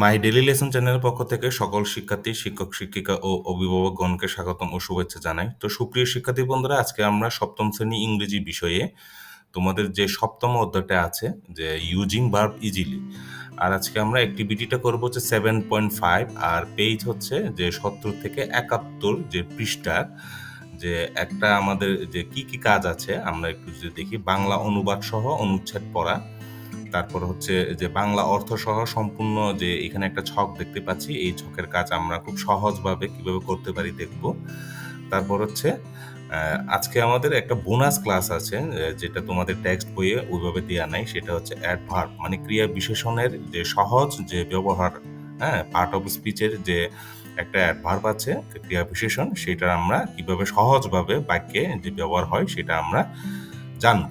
My daily lesson চ্যানেলের পক্ষ থেকে সকল শিক্ষার্থী, শিক্ষক, শিক্ষিকা ও অভিভাবকগণকে স্বাগতম ও শুভেচ্ছা জানাই। তো সুপ্রিয় শিক্ষার্থী বন্ধুরা, আজকে আমরা সপ্তম শ্রেণি ইংরেজি বিষয়ে তোমাদের যে সপ্তম অধ্যায়টা আছে যে ইউজিং ভার্ব ইজিলি আর আজকে আমরা অ্যাক্টিভিটিটা করব হচ্ছে সেভেন পয়েন্ট ফাইভ আর পেজ হচ্ছে যে সত্তর থেকে একাত্তর যে পৃষ্ঠার যে একটা আমাদের যে কি কি কাজ আছে আমরা একটু যদি দেখি বাংলা অনুবাদ সহ অনুচ্ছেদ পড়া তারপর হচ্ছে যে বাংলা অর্থ সহ সম্পূর্ণ যে এখানে একটা ছক দেখতে পাচ্ছি, এই ছকের কাজ আমরা খুব সহজভাবে কীভাবে করতে পারি দেখব। তারপর হচ্ছে আজকে আমাদের একটা বোনাস ক্লাস আছে যেটা তোমাদের টেক্সট বইয়ে ওইভাবে দেওয়া নাই, সেটা হচ্ছে অ্যাডভার্ব মানে ক্রিয়া বিশেষণের যে সহজ যে ব্যবহার হ্যাঁ পার্ট অফ স্পিচের যে একটা অ্যাডভার্ব আছে, ক্রিয়া বিশেষণ, সেটা আমরা কীভাবে সহজভাবে বাক্যে যে ব্যবহার হয়, সেটা আমরা জানব।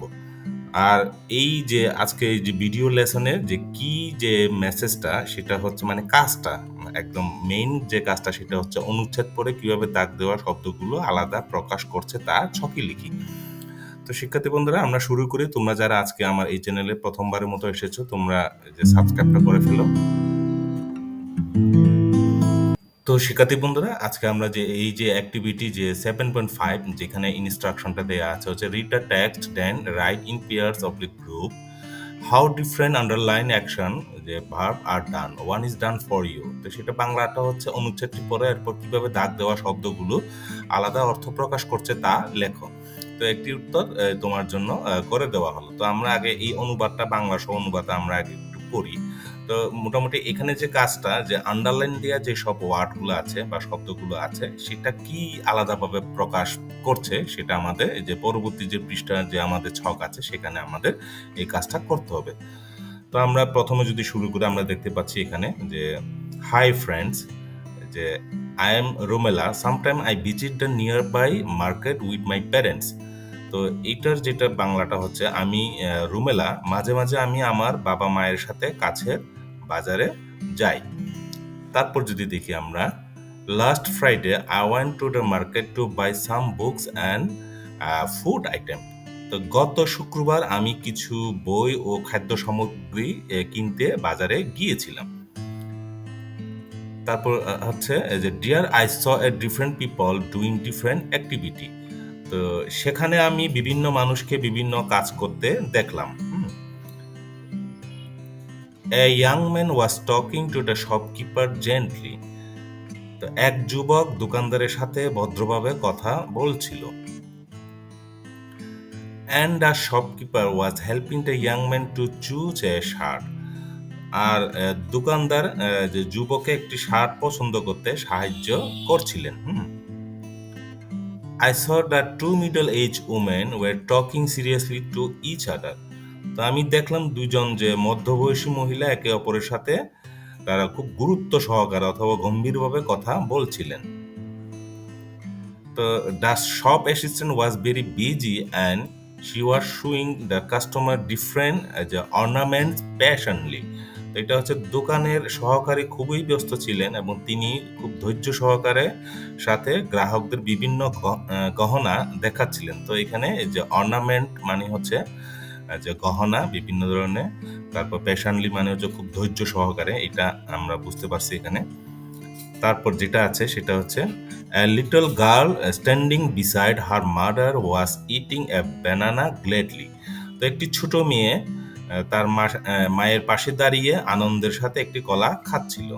আর এই যে আজকে এই যে ভিডিও লেসনের যে কি যে মেসেজটা সেটা হচ্ছে মানে কাজটা, একদম মেইন যে কাজটা, সেটা হচ্ছে অনুচ্ছেদ পরে কীভাবে দাগ দেওয়া শব্দগুলো আলাদা প্রকাশ করছে তা ছকি লিখি। তো শিক্ষার্থী বন্ধুরা, আমরা শুরু করি। তোমরা যারা আজকে আমার এই চ্যানেলে প্রথমবারের মতো এসেছ, তোমরা যে সাবস্ক্রাইবটা করে ফেলো। তো শিক্ষার্থী বন্ধুরা, আজকে আমরা যে এই যে অ্যাক্টিভিটি যে সেভেন পয়েন্ট ফাইভ যেখানে ইনস্ট্রাকশনটা দেওয়া আছে, হচ্ছে read the text then write in pairs the group how different underline action যে verb R done one is done for you তো সেটা বাংলাটা হচ্ছে অনুচ্ছেদটি পরে এরপর কীভাবে দাগ দেওয়া শব্দগুলো আলাদা অর্থ প্রকাশ করছে তা লেখো। তো একটি উত্তর তোমার জন্য করে দেওয়া হলো। তো আমরা আগে এই অনুবাদটা, বাংলা সহ অনুবাদটা আমরা আগে একটু করি তো মোটামুটি এখানে যে কাজটা, যে আন্ডারলাইন দেওয়া যে সব ওয়ার্ডগুলো আছে বা শব্দগুলো আছে, সেটা কি আলাদাভাবে প্রকাশ করছে সেটা আমাদের যে পরবর্তী যে পৃষ্ঠা যে আমাদের ছক আছে, সেখানে আমাদের এই কাজটা করতে হবে। তো আমরা প্রথমে যদি শুরু করি, আমরা দেখতে পাচ্ছি এখানে যে হাই ফ্রেন্ডস যে I am Romela sometime I visit the nearby market with my parents তো এইটার যেটা বাংলাটা হচ্ছে, আমি রুমেলা মাঝে মাঝে আমি আমার বাবা মায়ের সাথে কাছের বাজারে যাই। তারপর যদি দেখি আমরা last Friday I want to the market to buy some books and food item তো গত শুক্রবার আমি কিছু বই ও খাদ্য সামগ্রী কিনতে বাজারে গিয়েছিলাম। তারপর হচ্ছে যে dear I saw a different people doing different activity তো সেখানে আমি বিভিন্ন মানুষকে বিভিন্ন কাজ করতে দেখলাম। A young man was talking to the shopkeeper gently তো এক যুবক দোকানদারের সাথে ভদ্রভাবে কথা বলছিল। And the shopkeeper was helping the young man to choose a shirt আর দোকানদার যে যুবকে একটি শার্ট পছন্দ করতে সাহায্য করছিলেন। হুম। I saw that two middle-aged women were talking seriously to each other. তো আমি দেখলাম দুজন যে মধ্যবয়সী মহিলা একে অপরের সাথে তারা খুব গুরুত্ব সহকারে অথবা গম্ভীরভাবে কথা বলছিলেন। তো the shop assistant was very busy and she was showing the customer different যে অর্নামেন্টস প্যাশনলি এটা হচ্ছে দোকানের সহকারী খুবই ব্যস্ত ছিলেন এবং তিনি খুব ধৈর্য সহকারে সাথে গ্রাহকদের বিভিন্ন গহনা দেখাচ্ছিলেন। তো এখানে যে অর্নামেন্ট মানে হচ্ছে যে গহনা, বিভিন্ন ধরনের। তারপর প্যাশনলি মানে হচ্ছে খুব ধৈর্য সহকারে এটা আমরা বুঝতে পারছি এখানে। তারপর যেটা আছে সেটা হচ্ছে little girl standing beside her mother was eating a banana gladly তো একটি ছোট মেয়ে তার মা- মায়ের পাশে দাঁড়িয়ে আনন্দের সাথে একটি কলা খাচ্ছিল।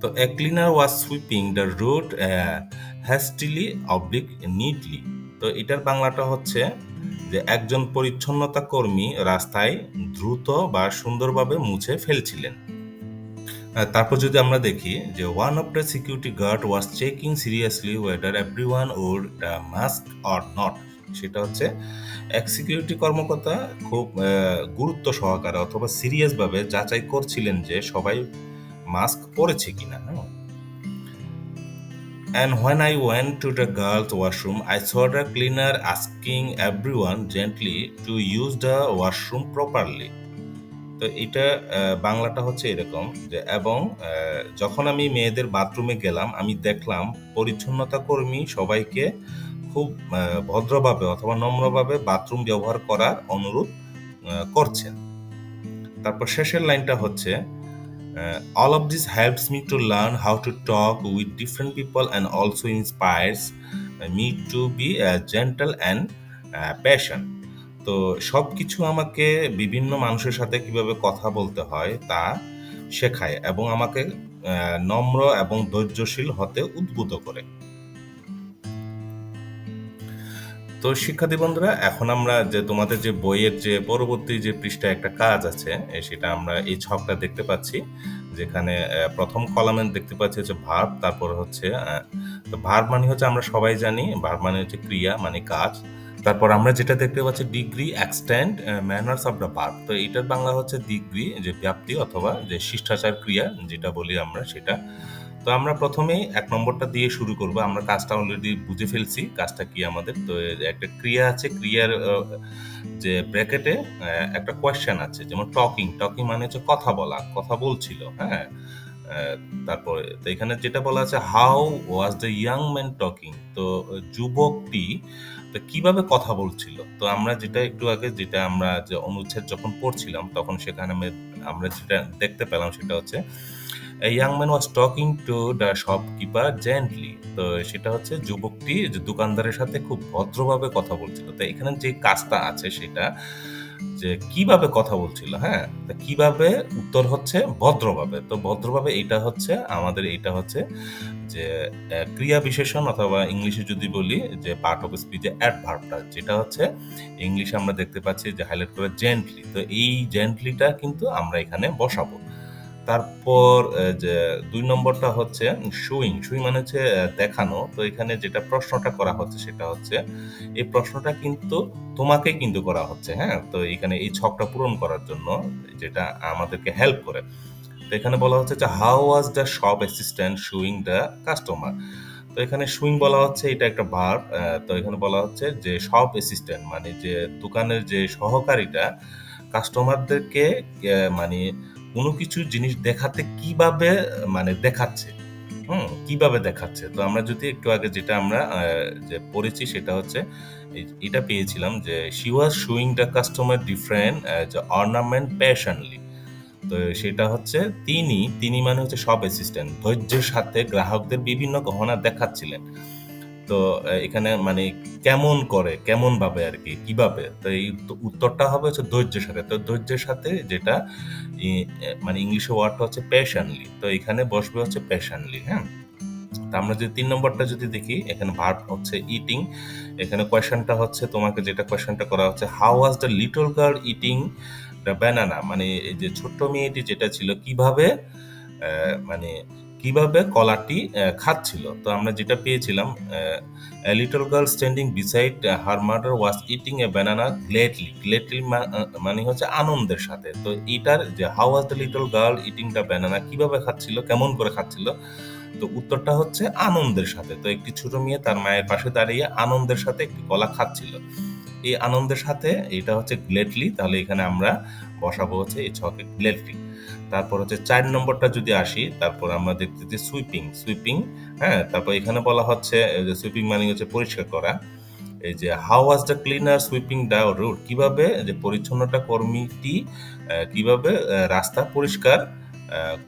তো a cleaner was sweeping the road hastily oblique neatly তো এটার বাংলাটা হচ্ছে যে একজন পরিচ্ছন্নতা কর্মী রাস্তায় দ্রুত বা সুন্দরভাবে মুছে ফেলছিলেন। তারপর যদি আমরা দেখি যে one of the security guard was checking seriously whether every one wore mask or not সেটা হচ্ছে এক সিকিউরিটি কর্মকর্তা খুব গুরুত্ব সহকারে অথবা সিরিয়াসভাবে যাচাই করছিলেন যে সবাই মাস্ক পরেছে কিনা হ্যাঁ? And when I went to the girls' washroom, I saw the cleaner asking everyone gently to use the washroom properly. তো এটা বাংলাটা হচ্ছে এরকম যে এবং যখন আমি মেয়েদের বাথরুমে গেলাম আমি দেখলাম পরিচ্ছন্নতা কর্মী সবাইকে খুব ভদ্রভাবে অথবা নম্রভাবে বাথরুম ব্যবহার করার অনুরোধ করছেন তারপর শেষের লাইনটা হচ্ছে all helps me to learn how to talk with different people and also inspires me to be too gentle and uh, patient. তো সব কিছু আমাকে বিভিন্ন মানুষের সাথে কীভাবে কথা বলতে হয় তা শেখায় এবং আমাকে নম্র এবং ধৈর্যশীল হতে উদ্বুদ্ধ করে তো শিক্ষার্থী বন্ধুরা, এখন আমরা যে তোমাদের যে বইয়ের যে পরবর্তী যে পৃষ্ঠায় একটা কাজ আছে সেটা আমরা এই ছকটা দেখতে পাচ্ছি। যেখানে প্রথম কলামে দেখতে পাচ্ছি হচ্ছে ভার্ব, তারপর হচ্ছে ভার্ব মানে হচ্ছে আমরা সবাই জানি, ভার্ব মানে হচ্ছে ক্রিয়া মানে কাজ। তারপর আমরা যেটা দেখতে পাচ্ছি, degree, extent manners of the verb. তো এটার বাংলা হচ্ছে ডিগ্রি, যে ব্যাপ্তি অথবা যে শিষ্টাচার ক্রিয়া, যেটা বলি আমরা সেটা। তো আমরা প্রথমেই এক নম্বরটা দিয়ে শুরু করব। আমরা কাজটা অলরেডি বুঝে ফেলছি, কাজটা কি আমাদের। তো একটা ক্রিয়া আছে, ক্রিয়ার যে ব্র্যাকেটে একটা কোয়েশ্চেন আছে, যেমন টকিং টকিং মানে হচ্ছে কথা বলা, কথা বলছিল হ্যাঁ? তারপরে তো এখানে যেটা বলা আছে how was the young man talking তো যুবকটি, তো কীভাবে কথা বলছিল? তো আমরা যেটা একটু আগে, যেটা আমরা যে অনুচ্ছেদ যখন পড়ছিলাম, তখন সেখানে আমি- আমরা যেটা দেখতে পেলাম সেটা হচ্ছে A young man was talking to the shopkeeper gently. তো সেটা হচ্ছে যুবকটি দোকানদারের সাথে খুব ভদ্রভাবে কথা বলছিল। তো এখানে যে কাজটা আছে সেটা যে কীভাবে কথা বলছিল হ্যাঁ? তো কীভাবে উত্তর হচ্ছে ভদ্রভাবে? তো ভদ্রভাবে এটা হচ্ছে আমাদের এটা হচ্ছে যে ক্রিয়া বিশেষণ অথবা ইংলিশে যদি বলি যে পার্ট অফ স্পিচে অ্যাডভার্বটা যেটা হচ্ছে ইংলিশে আমরা দেখতে পাচ্ছি যে হাইলাইট করে জেন্টলি তো এই জেন্টলিটা কিন্তু আমরা এখানে বসাবো। তারপর যে দুই নম্বরটা হচ্ছে শুইং। শুইং মানে হচ্ছে দেখানো। তো এখানে যেটা প্রশ্নটা করা হচ্ছে সেটা হচ্ছে, এই প্রশ্নটা কিন্তু তোমাকে কিন্তু করা হচ্ছে হ্যাঁ? তো এখানে এই ছকটা পূরণ করার জন্য যেটা আমাদেরকে হেল্প করে। তো এখানে বলা হচ্ছে যে how was the shop assistant showing the customer তো এখানে সুইং বলা হচ্ছে, এটা একটা ভার তো এখানে বলা হচ্ছে যে শপ অ্যাসিস্ট্যান্ট মানে যে দোকানের যে সহকারীটা কাস্টমারদেরকে মানে কোনো কিছু জিনিস দেখাতে কীভাবে মানে দেখাচ্ছে? হুম, কীভাবে দেখাচ্ছে? তো আমরা যদি একটু আগে যেটা আমরা যে পড়েছি সেটা হচ্ছে এটা পেয়েছিলাম যে she was showing the customer different ornament passionately তো সেটা হচ্ছে তিনি তিনি মানে হচ্ছে সব অ্যাসিস্ট্যান্ট ধৈর্যের সাথে গ্রাহকদের বিভিন্ন গহনা দেখাচ্ছিলেন। তো এখানে মানে কেমন করে কেমন ভাবে আর কি, কীভাবে? তো এই উত্তরটা হবে হচ্ছে ধৈর্যের সাথে। তো ধৈর্যের সাথে যেটা মানে ইংলিশে ওয়ার্ডটা হচ্ছে প্যাশনলি তো এখানে বসবে হচ্ছে প্যাশনলি হ্যাঁ? তা আমরা যদি তিন নম্বরটা যদি দেখি, এখানে ভার্ব হচ্ছে ইটিং এখানে কোয়েশ্চেনটা হচ্ছে তোমাকে যেটা কোয়েশ্চেনটা করা হচ্ছে how was the little girl eating the banana মানে এই যে ছোট্ট মেয়েটি যেটা ছিল, কীভাবে মানে কীভাবে কলাটি খাচ্ছিল। তো আমরা যেটা পেয়েছিলাম little girl standing beside her mother was eating a banana gladly gladly মানে হচ্ছে আনন্দের সাথে। তো এটার যে how was the little girl eating the banana কীভাবে খাচ্ছিল? কেমন করে খাচ্ছিল? তো উত্তরটা হচ্ছে আনন্দের সাথে। তো একটি ছোট মেয়ে তার মায়ের পাশে দাঁড়িয়ে আনন্দের সাথে একটি কলা খাচ্ছিল। এই আনন্দের সাথে, এটা হচ্ছে গ্লেটলি তাহলে এখানে আমরা বসাবো হচ্ছে এই ছকে গ্লেটলি তারপর হচ্ছে চার নম্বরটা যদি আসি, তারপর আমরা দেখতেছি সুইপিং সুইপিং হ্যাঁ? তারপর এখানে বলা হচ্ছে যে সুইপিং মানে হচ্ছে পরিষ্কার করা। এই যে how was the cleaner sweeping the road কীভাবে যে পরিচ্ছন্নতা কর্মীটি কীভাবে রাস্তা পরিষ্কার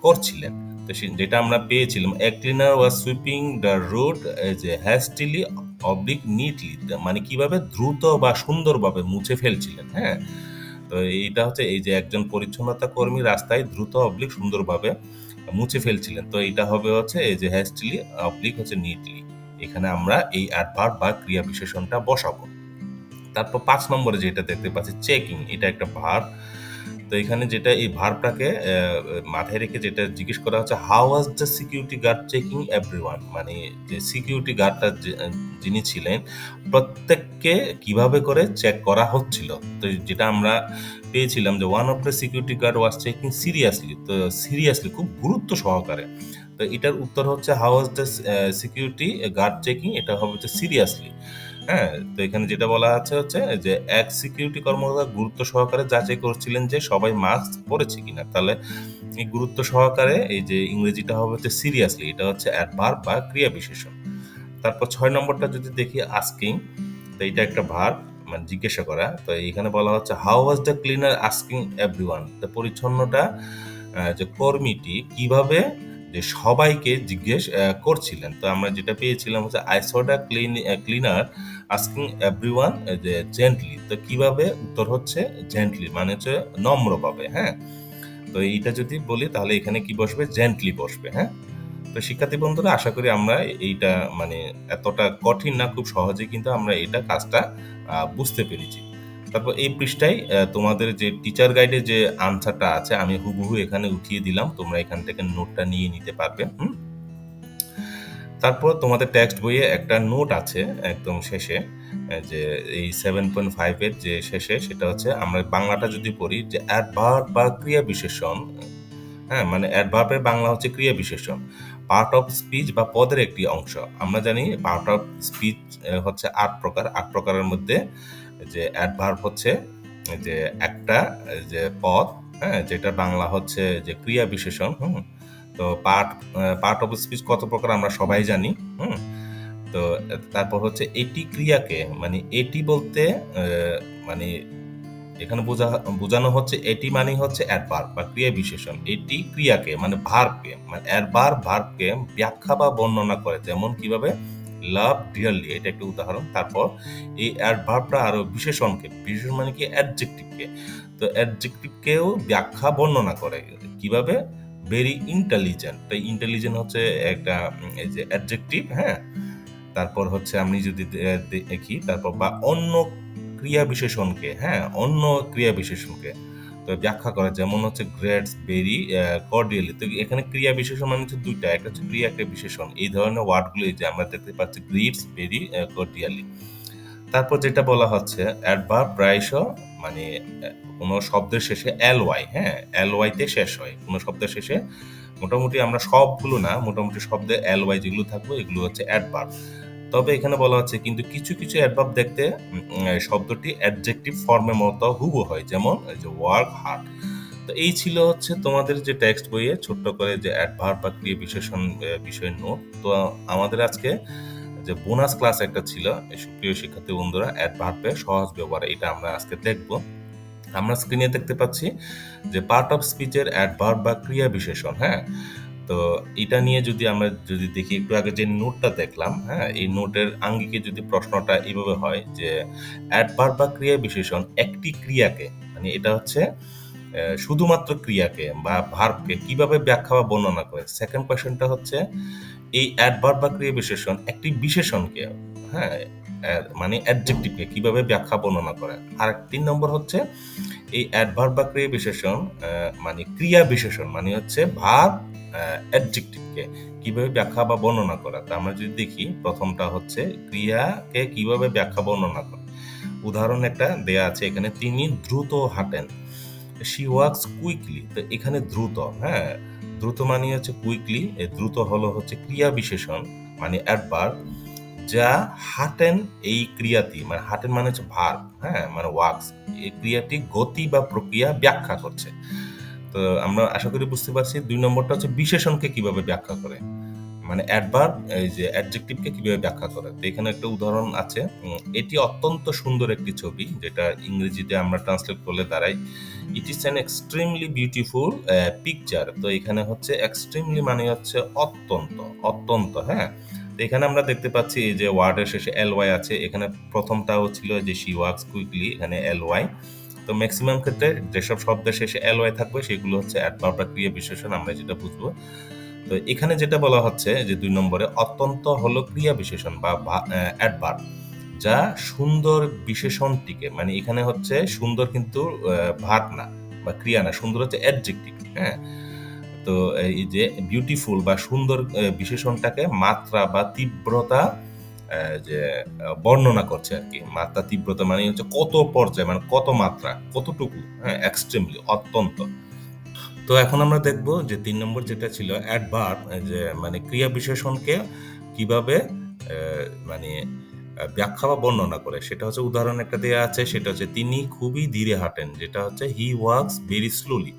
করছিলেন? তো যেটা আমরা পেয়েছিলাম এক cleaner was sweeping the road যে হ্যাস্টিলি অবলিক নিটলি মানে কীভাবে দ্রুত বা সুন্দরভাবে মুছে ফেলছিলেন হ্যাঁ? তো এইটা হচ্ছে এই যে একজন পরিচ্ছন্নতা কর্মী রাস্তায় দ্রুত অবলিক সুন্দরভাবে মুছে ফেলছিলেন। তো এটা হবে হচ্ছে এই যে হ্যাস্টলি অবলিক হচ্ছে নিটলি এখানে আমরা এই অ্যাডভার্ব বা ক্রিয়া বিশেষণটা বসাবো। তারপর পাঁচ নম্বরে যেটা দেখতে পাচ্ছি চেকিং এটা একটা ভার্ব তো এখানে যেটা এই ভার্বটাকে মাথায় রেখে যেটা জিজ্ঞেস করা হচ্ছে how was the security guard checking everyone মানে যে সিকিউরিটি গার্ডটা যিনি ছিলেন, প্রত্যেককে কীভাবে করে চেক করা হচ্ছিল? তো যেটা আমরা পেয়েছিলাম যে one of the security guard was checking seriously তো সিরিয়াসলি খুব গুরুত্ব সহকারে। তো এটার উত্তর হচ্ছে how was the security guard checking এটা হবে হচ্ছে সিরিয়াসলি হ্যাঁ তো এখানে যেটা বলা আছে হচ্ছে যে এক সিকিউরিটি কর্মকর্তা গুরুত্ব সহকারে যাচাই করছিলেন যে সবাই মাস্ক পরেছে কিনা। তাহলে এই গুরুত্ব সহকারে এই যে ইংরেজিটা হবে হচ্ছে সিরিয়াসলি এটা হচ্ছে অ্যাডভার্ব বা ক্রিয়া বিশেষণ। তারপর ছয় নম্বরটা যদি দেখি আস্কিং তো এটা একটা ভার্ব মানে জিজ্ঞাসা করা। তো এখানে বলা হচ্ছে how was the cleaner asking everyone তো পরিচ্ছন্নতা আহ, যে কর্মীটি কীভাবে যে সবাইকে জিজ্ঞেস করছিলেন। তো আমরা যেটা পেয়েছিলাম হচ্ছে আই সডা ক্লিন ক্লিনার আস্কিং এভরিওয়ান যে জেন্টলি তো কীভাবে উত্তর হচ্ছে জেন্টলি মানে হচ্ছে নম্রভাবে হ্যাঁ? তো এইটা যদি বলি, তাহলে এখানে কি বসবে? জেন্টলি বসবে হ্যাঁ? তো শিক্ষার্থী বন্ধুরা, আশা করি আমরা এইটা মানে এতটা কঠিন না, খুব সহজে কিন্তু আমরা এটা কাজটা বুঝতে পেরেছি। তারপর এই পৃষ্ঠায় তোমাদের যে টিচার গাইডে যে আনসারটা আছে, আমি হুবহু এখানে উঠিয়ে দিলাম। তোমরা এখান থেকে নোটটা নিয়ে নিতে পারবে, হুম? তারপর তোমাদের টেক্সট বইয়ে একটা নোট আছে একদম শেষে যে এই সেভেন পয়েন্ট ফাইভের যে শেষে, সেটা হচ্ছে আমরা বাংলাটা যদি পড়ি, যে অ্যাডভার্ব বা ক্রিয়া বিশেষণ হ্যাঁ মানে অ্যাডভার্বের বাংলা হচ্ছে ক্রিয়া বিশেষণ পার্ট অফ স্পিচ বা পদের একটি অংশ। আমরা জানি পার্ট অফ স্পিচ হচ্ছে আট প্রকার, আট প্রকারের মধ্যে যে অ্যাডভার্ব হচ্ছে, যে একটা, যে পদ হ্যাঁ যেটা বাংলা হচ্ছে যে ক্রিয়া বিশেষণ, হুম, তো পার্ট পার্ট অফ স্পিচ কত প্রকার আমরা সবাই জানি, হুম, তো তারপর হচ্ছে এটি ক্রিয়াকে মানে এটি বলতে মানে এখানে বোঝা, বোঝানো হচ্ছে এটি মানে হচ্ছে অ্যাডভার্ব বা ক্রিয়া বিশেষণ, এটি ক্রিয়াকে মানে ভার্বকে মানে অ্যাডভার্ব ভার্বকে ব্যাখ্যা বা বর্ণনা করে, যেমন কীভাবে লাভ ডিয়ারলি এটা একটা উদাহরণ। তারপর এই অ্যাডভার্বটা আরও বিশেষণকে বিশেষণ মানে কি? অ্যাডজেক্টিভকে তো অ্যাডজেক্টিভকেও ব্যাখ্যা বর্ণনা করে। কীভাবে? ভেরি ইন্টেলিজেন্ট তো ইন্টেলিজেন্ট হচ্ছে একটা এই যে অ্যাডজেক্টিভ হ্যাঁ? তারপর হচ্ছে আমি যদি দেখি, তারপর বা অন্য ক্রিয়া বিশেষণকে হ্যাঁ? অন্য ক্রিয়া বিশেষণকে তো ব্যাখ্যা করা যেমন হচ্ছে গ্রেটস বেরি কর্ডিয়ালি। তো এখানে ক্রিয়া বিশেষণ মানে হচ্ছে দুইটা। একটা হচ্ছে ক্রিয়া, একটা বিশেষণ। এই ধরনের ওয়ার্ডগুলো যে আমরা দেখতে পাচ্ছি গ্রিটস বেরি কর্ডিয়ালি। তারপর যেটা বলা হচ্ছে অ্যাডভার্ব প্রায়শ মানে কোনো শব্দের শেষে এল ওয়াই হ্যাঁ? এল ওয়াইতে শেষ হয়। কোনো শব্দের শেষে মোটামুটি আমরা সবগুলো না, মোটামুটি শব্দে এল ওয়াই যেগুলো থাকবে, এগুলো হচ্ছে অ্যাডভার্ব তবে এখানে বলা হচ্ছে কিন্তু কিছু কিছু অ্যাডভার্ব দেখতে শব্দটি অ্যাডজেক্টিভ ফর্মের মতো হুবু হয়, যেমন যে ওয়ার্ক হার্ড তো এই ছিল হচ্ছে তোমাদের যে টেক্সট বইয়ে ছোট্ট করে যে অ্যাডভার্ব বা ক্রিয়া বিশেষণ বিষয় নোট তো আমাদের আজকে যে বোনাস ক্লাস একটা ছিল, এই সুপ্রিয় শিক্ষার্থী বন্ধুরা অ্যাডভার্বের সহজ ব্যবহার এটা আমরা আজকে দেখব। আমরা স্ক্রিনে দেখতে পাচ্ছি যে পার্ট অফ স্পিচের অ্যাডভার্ব বা ক্রিয়া বিশেষণ হ্যাঁ? তো এটা নিয়ে যদি আমরা যদি দেখি, একটু আগে যে নোটটা দেখলাম হ্যাঁ এই নোটের আঙ্গিকে যদি প্রশ্নটা এইভাবে হয় যে অ্যাডভার্ব বা ক্রিয়া বিশেষণ একটি ক্রিয়াকে মানে এটা হচ্ছে শুধুমাত্র ক্রিয়াকে বা ভার্বকে কীভাবে ব্যাখ্যা বা বর্ণনা করে? সেকেন্ড কোয়েশ্চেনটা হচ্ছে, এই অ্যাডভার্ব বা ক্রিয়া বিশেষণ একটি বিশেষণকে হ্যাঁ মানে অ্যাডজেক্টিভকে কীভাবে ব্যাখ্যা বর্ণনা করে? আর তিন নম্বর হচ্ছে, এই অ্যাডভার্ব বা ক্রিয়া বিশেষণ মানে ক্রিয়া বিশেষণ মানে হচ্ছে ভাব অ্যাডজেক্টিভকে কীভাবে ব্যাখ্যা বা বর্ণনা করা? তা আমরা যদি দেখি, প্রথমটা হচ্ছে ক্রিয়াকে কীভাবে ব্যাখ্যা বর্ণনা করা? উদাহরণ একটা দেয়া আছে, এখানে তিনি দ্রুত হাঁটেন। শি ওয়ার্কস কুইকলি তো এখানে দ্রুত হ্যাঁ? দ্রুত মানে হচ্ছে কুইকলি দ্রুত হলো হচ্ছে ক্রিয়া বিশেষণ মানে অ্যাডভার্ব যা হাঁটেন এই ক্রিয়াটি মানে হাঁটেন মানে হচ্ছে ভার্ব হ্যাঁ? মানে ওয়ার্কস এই ক্রিয়াটি গতি বা প্রক্রিয়া ব্যাখ্যা করছে। তো আমরা আশা করি বুঝতে পারছি। দুই নম্বরটা হচ্ছে বিশেষণকে কীভাবে ব্যাখ্যা করে। মানে অ্যাডভার্ব এই যে অ্যাডজেক্টিভকে কীভাবে ব্যাখ্যা করে। তো এখানে একটা উদাহরণ আছে। এটি অত্যন্ত সুন্দর একটি ছবি, যেটা ইংরেজিতে আমরা ট্রান্সলেট করলে দাঁড়াই। It is an extremely beautiful picture তো এখানে হচ্ছে এক্সট্রিমলি মানে হচ্ছে অত্যন্ত অত্যন্ত হ্যাঁ? তো এখানে আমরা দেখতে পাচ্ছি এই যে ওয়ার্ডের শেষে এল ওয়াই আছে। এখানে প্রথমটাও ছিল যে শি ওয়ার্কস কুইকলি এখানে এল ওয়াই তো ম্যাক্সিমাম ক্ষেত্রে যেসব শব্দের শেষে এল ওয়াই থাকবে, সেগুলো হচ্ছে অ্যাডভার্ব বা ক্রিয়া বিশেষণ আমরা যেটা বুঝব। তো এখানে যেটা বলা হচ্ছে যে দুই নম্বরে অত্যন্ত হলো ক্রিয়া বিশেষণ বা অ্যাডভার্ব যা সুন্দর বিশেষণটিকে মানে এখানে হচ্ছে সুন্দর কিন্তু ভাট না বা ক্রিয়া না, সুন্দর হচ্ছে অ্যাডজেক্টিভ হ্যাঁ? তো এই যে বিউটিফুল বা সুন্দর বিশেষণটাকে মাত্রা বা তীব্রতা যে বর্ণনা করছে আর কি। মাত্রা তীব্রতা মানে হচ্ছে কত পর্যায়ে মানে কত মাত্রা, কতটুকু হ্যাঁ এক্সট্রিমলি অত্যন্ত। তো এখন আমরা দেখব যে তিন নম্বর যেটা ছিল অ্যাডভার্ব যে মানে ক্রিয়া বিশেষণকে কীভাবে মানে ব্যাখ্যা বা বর্ণনা করে। সেটা হচ্ছে উদাহরণ একটা দেওয়া আছে, সেটা হচ্ছে তিনি খুবই ধীরে হাঁটেন, যেটা হচ্ছে হি ওয়ার্কস ভেরি স্লোলি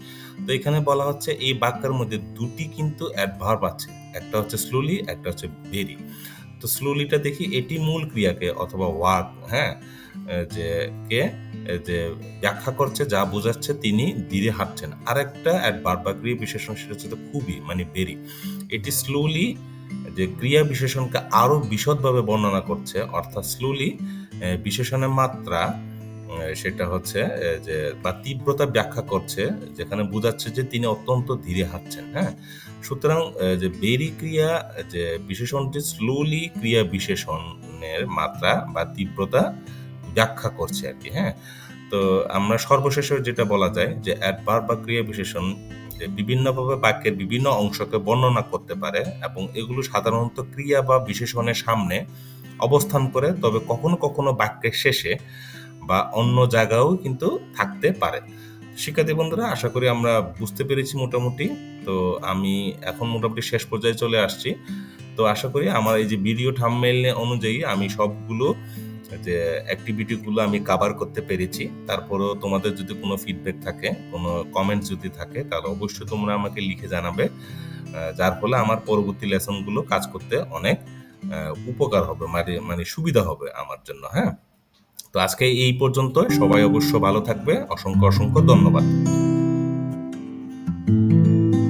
তো এখানে বলা হচ্ছে এই বাক্যের মধ্যে দুটি কিন্তু অ্যাডভার্ব আছে, একটা হচ্ছে স্লোলি একটা হচ্ছে ভেরি তো স্লোলিটা দেখি এটি মূল ক্রিয়াকে অথবা ওয়াক হ্যাঁ? যে কে যে ব্যাখ্যা করছে, যা বোঝাচ্ছে তিনি ধীরে হাঁটছেন। আরেকটা অ্যাডভার্ব বা ক্রিয়া বিশেষণ সেটা হচ্ছে খুবই মানে বেরি এটি স্লোলি যে ক্রিয়া বিশেষণকে আরও বিশদভাবে বর্ণনা করছে, অর্থাৎ স্লোলি বিশেষণের মাত্রা সেটা হচ্ছে যে বা তীব্রতা ব্যাখ্যা করছে, যেখানে বোঝাচ্ছে যে তিনি অত্যন্ত ধীরে হাঁটছেন হ্যাঁ? সুতরাং যে বেরি ক্রিয়া, যে বিশেষণটি স্লোলি ক্রিয়া বিশেষণের মাত্রা বা তীব্রতা ব্যাখ্যা করছে আর কি হ্যাঁ? তো আমরা সর্বশেষে যেটা বলা যায়, যে অ্যাডভার্ব বা ক্রিয়া বিশেষণ বিভিন্নভাবে বাক্যের বিভিন্ন অংশকে বর্ণনা করতে পারে এবং এগুলো সাধারণত ক্রিয়া বা বিশেষণের সামনে অবস্থান করে, তবে কখনো কখনো বাক্যের শেষে বা অন্য জায়গাও কিন্তু থাকতে পারে। শিক্ষার্থী বন্ধুরা, আশা করি আমরা বুঝতে পেরেছি মোটামুটি। তো আমি এখন মোটামুটি শেষ পর্যায়ে চলে আসছি। তো আশা করি আমার এই যে ভিডিও থাম্বনেল অনুযায়ী আমি সবগুলো, যে অ্যাক্টিভিটিগুলো আমি কাভার করতে পেরেছি। তারপরেও তোমাদের যদি কোনো ফিডব্যাক থাকে, কোনো কমেন্ট যদি থাকে, তাহলে অবশ্যই তোমরা আমাকে লিখে জানাবে। যার ফলে আমার পরবর্তী লেসনগুলো কাজ করতে অনেক উপকার হবে মানে মানে সুবিধা হবে আমার জন্য হ্যাঁ? তো আজকে এই পর্যন্ত সবাই অবশ্য ভালো থাকবে। অসংখ্য অসংখ্য ধন্যবাদ।